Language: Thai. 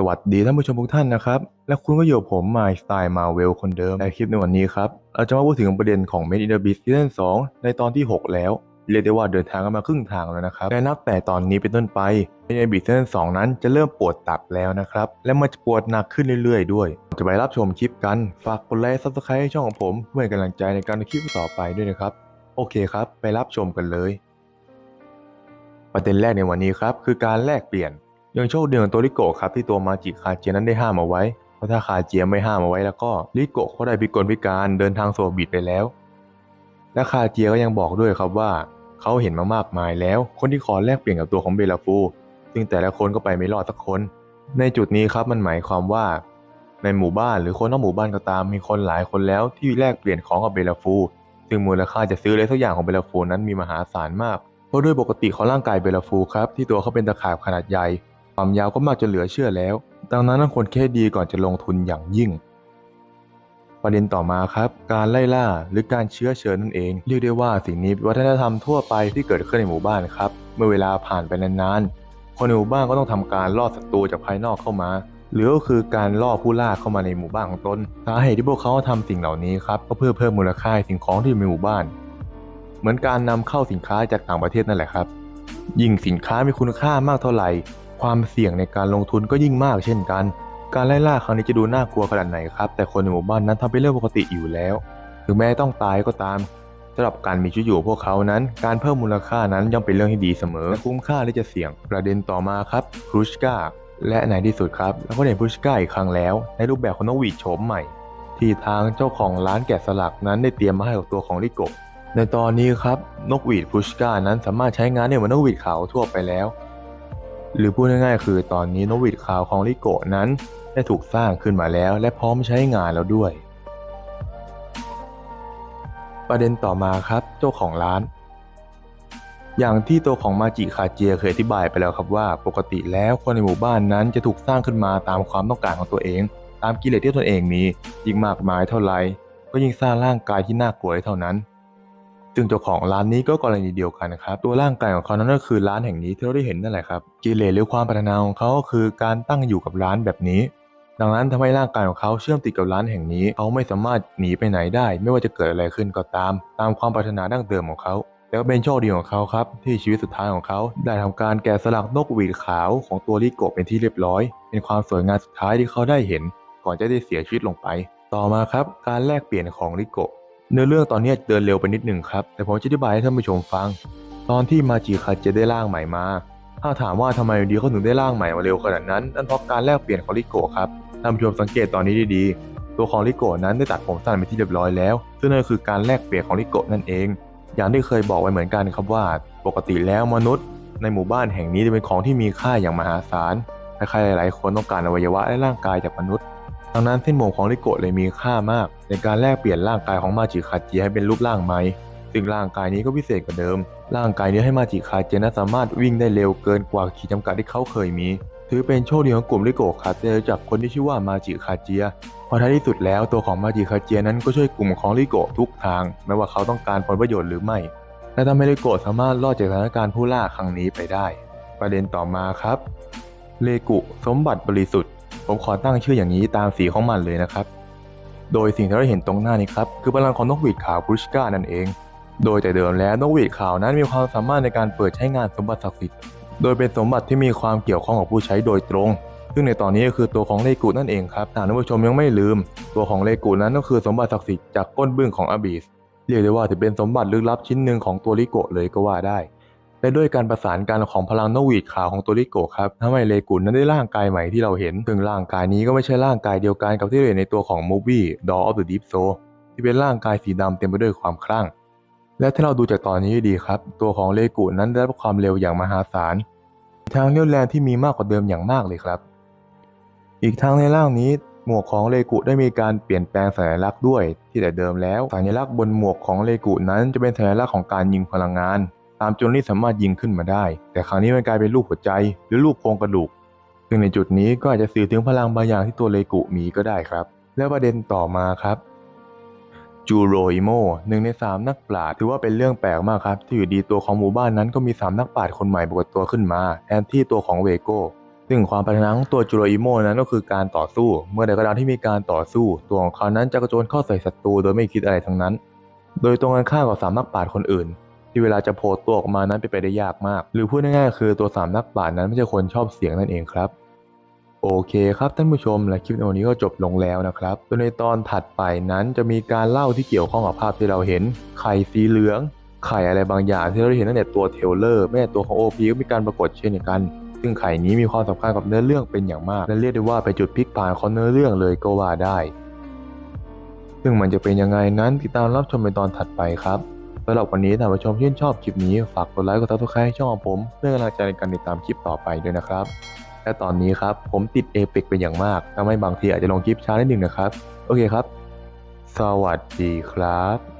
สวัสดีท่านผู้ชมทุกท่านนะครับ และคุณก็อยู่กับผมมายสไตล์มาเวลคนเดิม ในคลิปในวันนี้ครับ เราจะมาพูดถึงประเด็นของ Made in the Beast Season 2 ในตอนที่ 6 แล้ว เรียกได้ว่าเดินทางกันมาครึ่งทางแล้วนะครับและนับแต่ตอนนี้เป็นต้นไป Made in the Beast Season 2 นั้นจะเริ่มปวดตับแล้วนะครับ และมันจะปวดหนักขึ้นเรื่อยๆ ด้วย จะไปรับชมคลิปกัน ฝากกดไลค์ซับสไครต์ให้ช่องของผมเพื่อเป็นกำลังใจในการทำคลิปต่อไปด้วยนะครับ โอเคครับ ไปรับชมกันเลย ประเด็นแรกในวันนี้ครับคือการแลกเปลี่ยน ยังโชคดีของตัวลิโกะครับที่ตัวมาจิคาเจียนั้นได้ห้ามเอาไว้ เพราะถ้าคาเจียไม่ห้ามเอาไว้แล้วก็ลิโกะเขาได้พิกลพิการเดินทางโซบิดไปแล้ว และคาเจียก็ยังบอกด้วยครับว่าเขาเห็นมามากมายแล้ว คนที่ขอแลกเปลี่ยนกับตัวของเบลาฟูซึ่งแต่ละคนก็ไปไม่รอดสักคน ในจุดนี้ครับมันหมายความว่า ในหมู่บ้านหรือคนนอกหมู่บ้านก็ตามมีคนหลายคนแล้วที่แลกเปลี่ยนของกับเบลาฟูซึ่งมูลค่าจะซื้ออะไรสักอย่างของเบลาฟูนั้นมีมหาศาลมาก เพราะด้วยปกติของร่างกายเบลาฟูครับที่ตัวเขาเป็นตะขาบขนาดใหญ่ ความยาวก็มากจนเหลือเชื่อแล้ว ดังนั้นต้องควรแค่ดีก่อนจะลงทุนอย่างยิ่ง ประเด็นต่อมาครับ การไล่ล่าหรือการเชื้อเชิญนั่นเอง เรียกได้ว่าสิ่งนี้เป็นวัฒนธรรมทั่วไปที่เกิดขึ้นในหมู่บ้านครับ เมื่อเวลาผ่านไปนานๆ คนในหมู่บ้านก็ต้องทำการล่อศัตรูจากภายนอกเข้ามา หรือก็คือการล่อผู้ล่าเข้ามาในหมู่บ้านของตน สาเหตุที่พวกเขาทำสิ่งเหล่านี้ครับก็เพื่อเพิ่มมูลค่าสิ่งของที่อยู่ในหมู่บ้าน เหมือนการนำเข้าสินค้าจากต่างประเทศนั่นแหละครับ ยิ่งสินค้ามีคุณค่ามากเท่าไหร่ ความเสี่ยงในการลงทุนก็ยิ่งมากเช่นกัน การไล่ล่าครั้งนี้จะดูน่ากลัวขนาดไหนครับ แต่คนในหมู่บ้านนั้นทำเป็นเรื่องปกติอยู่แล้ว ถึงแม้ต้องตายก็ตามสำหรับการมีชีวิตอยู่พวกเขานั้น การเพิ่มมูลค่านั้นย่อมเป็นเรื่องที่ดีเสมอและคุ้มค่าที่จะเสี่ยงประเด็นต่อมาครับครูชกาและในที่สุดครับเราก็เห็นครูชกาอีกครั้งแล้ว ในรูปแบบของนกหวีดโฉมใหม่ ที่ทางเจ้าของร้านแกะสลักนั้นได้เตรียมมาให้กับตัวของลิโกะในตอนนี้ครับนกหวีดพุชกานั้นสามารถใช้งานได้เหมือนนกหวีดขาวทั่วไปแล้ว หรือพูดง่ายๆ คือตอนนี้นกหวีดขาวของลิโกะนั้น ได้ถูกสร้างขึ้นมาแล้วและพร้อมใช้งานแล้วด้วย ประเด็นต่อมาครับเจ้าของร้าน อย่างที่ตัวของมาจิคาเจียเคยอธิบายไปแล้วครับว่า ปกติแล้วคนในหมู่บ้านนั้นจะถูกสร้างขึ้นมาตามความต้องการของตัวเอง ตามกิเลสที่ตนเองมียิ่งมากมายเท่าไหร่ก็ยิ่งสร้างร่างกายที่น่ากลัวเท่านั้น ซึ่งเจ้าของร้านนี้ก็กรณีเดียวกันนะครับตัวร่างกายของเขานั้นก็คือร้านแห่งนี้ที่เราได้เห็นนั่นแหละครับกิเลสหรือความปรารถนาของเขาก็คือการตั้งอยู่กับร้านแบบนี้ ดังนั้นทำให้ร่างกายของเขาเชื่อมติดกับร้านแห่งนี้เขาไม่สามารถหนีไปไหนได้ ไม่ว่าจะเกิดอะไรขึ้นก็ตาม ตามความปรารถนาดั้งเดิมของเขาแล้วก็เป็นโชคดีของเขาครับ ที่ชีวิตสุดท้ายของเขาได้ทำการแกะสลักนกหวีดขาวของตัวลิโกเป็นที่เรียบร้อย เป็นความสวยงามสุดท้ายที่เขาได้เห็น ก่อนจะได้เสียชีวิตลงไป ต่อมาครับ การแลกเปลี่ยนของลิโก เนื้อเรื่องตอนนี้เดินเร็วไปนิดหนึ่งครับ แต่ผมจะอธิบายให้ท่านผู้ชมฟัง ตอนที่มาจิคาเจะได้ร่างใหม่มา ถ้าถามว่าทำไมดีเขาถึงได้ร่างใหม่มาเร็วขนาดนั้น นั่นเพราะการแลกเปลี่ยนของลิโกะครับ ท่านผู้ชมสังเกตตอนนี้ดีๆ ตัวของลิโกะนั้นได้ตัดผมสั้นเป็นที่เรียบร้อยแล้ว ซึ่งนั่นคือการแลกเปลี่ยนของลิโกะนั่นเอง อย่างที่เคยบอกไว้เหมือนกันครับว่า ปกติแล้วมนุษย์ ในหมู่บ้านแห่งนี้จะเป็นของที่มีค่าอย่างมหาศาล ใครๆหลายๆคนต้องการอวัยวะและร่างกายจากมนุษย์ ดังนั้นเส้นผมของลิโกะเลยมีค่ามาก ในการแลกเปลี่ยนร่างกายของมาจิคาเจียให้เป็นรูปร่างใหม่ซึ่งร่างกายนี้ก็พิเศษกว่าเดิม ร่างกายนี้ให้มาจิคาเจียนั้นสามารถวิ่งได้เร็วเกินกว่าขีดจำกัดที่เขาเคยมี ถือเป็นโชคดีของกลุ่มลิโกะครับที่ได้รู้จากคนที่ชื่อว่ามาจิคาเจียพอท้ายที่สุดแล้วตัวของมาจิคาเจียนั้นก็ช่วยกลุ่มของลิโกะทุกทาง ไม่ว่าเขาต้องการผลประโยชน์หรือไม่และทำให้ลิโกะสามารถรอดจากสถานการณ์ผู้ล่าครั้งนี้ไปได้ ประเด็นต่อมาครับเลกุสมบัติบริสุทธิ์ ผมขอตั้งชื่ออย่างนี้ตามสีของมันเลยนะครับ โดยสิ่งที่เราเห็นตรงหน้านี้ครับ คือพลังของนกหวีดขาวพุชกานั่นเอง โดยแต่เดิมแล้วนกหวีดขาวนั้นมีความสามารถในการเปิดใช้งานสมบัติศักดิ์สิทธิ์โดยเป็นสมบัติที่มีความเกี่ยวข้องกับผู้ใช้โดยตรง ซึ่งในตอนนี้ก็คือตัวของเลกูนั่นเองครับท่านผู้ชมยังไม่ลืม ตัวของเลกูนั้นก็คือสมบัติศักดิ์สิทธิ์จากก้นบึ้งของอบิสเรียกได้ว่าถือเป็นสมบัติลึกลับชิ้นหนึ่งของตัวลิโกะเลยก็ว่าได้ และด้วยการประสานกันของพลังนกหวีดขาวของตัวลิโกะครับทำให้เลกุนนั้นได้ร่างกายใหม่ที่เราเห็น ซึ่งร่างกายนี้ก็ไม่ใช่ร่างกายเดียวกันกับที่เราเห็นในตัวของมูฟี่ Dawn of the Deep Soul ที่เป็นร่างกายสีดำเต็มไปด้วยความคลั่ง และถ้าเราดูจากตอนนี้ดีครับ ตัวของเลกุนนั้นได้รับความเร็วอย่างมหาศาลทางเลี้ยวแรงที่มีมากกว่าเดิมอย่างมากเลยครับ อีกทางในร่างนี้หมวกของเลกุได้มีการเปลี่ยนแปลงสัญลักษณ์ด้วย ที่แต่เดิมแล้วสัญลักษณ์บนหมวกของเลกุนั้นจะเป็นสัญลักษณ์ของการยิงพลังงาน ตามจนที่สามารถยิงขึ้นมาได้ แต่ครั้งนี้มันกลายเป็นรูปหัวใจ หรือรูปโครงกระดูก ซึ่งในจุดนี้ก็อาจจะสื่อถึงพลังบางอย่างที่ตัวเลกุมีก็ได้ครับ และประเด็นต่อมาครับจูโรอิโมหนึ่งในสามนักปราชญ์ถือว่าเป็นเรื่องแปลกมากครับ ที่อยู่ดีตัวของหมู่บ้านนั้นก็มีสามนักปราชญ์คนใหม่ปรากฏตัวขึ้นมาแทนที่ตัวของเวโก้ซึ่งความปรารถนาของตัวจูโรอิโมนั้นก็คือการต่อสู้ เมื่อใดก็ตามที่มีการต่อสู้ ตัวของเขานั้นจะกระโจนเข้าใส่ศัตรูโดยไม่คิดอะไรทั้งนั้น โดยตรงกันข้ามกับสามนักปราชญ์คนอื่น ที่เวลาจะโผล่ตัวออกมานั้นเป็นไปได้ยากมาก หรือพูดง่ายๆคือตัวสามนักปรานั้นไม่ใช่คนชอบเสียงนั่นเองครับโอเคครับท่านผู้ชมและคลิปในวันนี้ก็จบลงแล้วนะครับโดยในตอนถัดไปนั้นจะมีการเล่าที่เกี่ยวข้องกับภาพที่เราเห็น ไข่สีเหลือง ไข่อะไรบางอย่างที่เราได้เห็นตั้งแต่ตัวเทลเลอร์แม่ตัวของโอพีก็มีการปรากฏเช่นเดียวกัน ซึ่งไข่นี้มีความสำคัญกับเนื้อเรื่องเป็นอย่างมาก และเรียกได้ว่าเป็นจุดพลิกผันของเนื้อเรื่องเลยก็ว่าได้ ซึ่งมันจะเป็นยังไงนั้นติดตามรับชมในตอนถัดไปครับ สำหรับวันนี้ถ้าผู้ชมชื่นชอบคลิปนี้ฝากกดไลค์กดซับสไครต์ให้ช่องของผมเพื่อกำลังใจในการติดตามคลิปต่อไปด้วยนะครับ และตอนนี้ครับผมติดเอเปกเป็นอย่างมากทำให้บางทีอาจจะลงคลิปช้านิดนึงนะครับ โอเคครับ สวัสดีครับ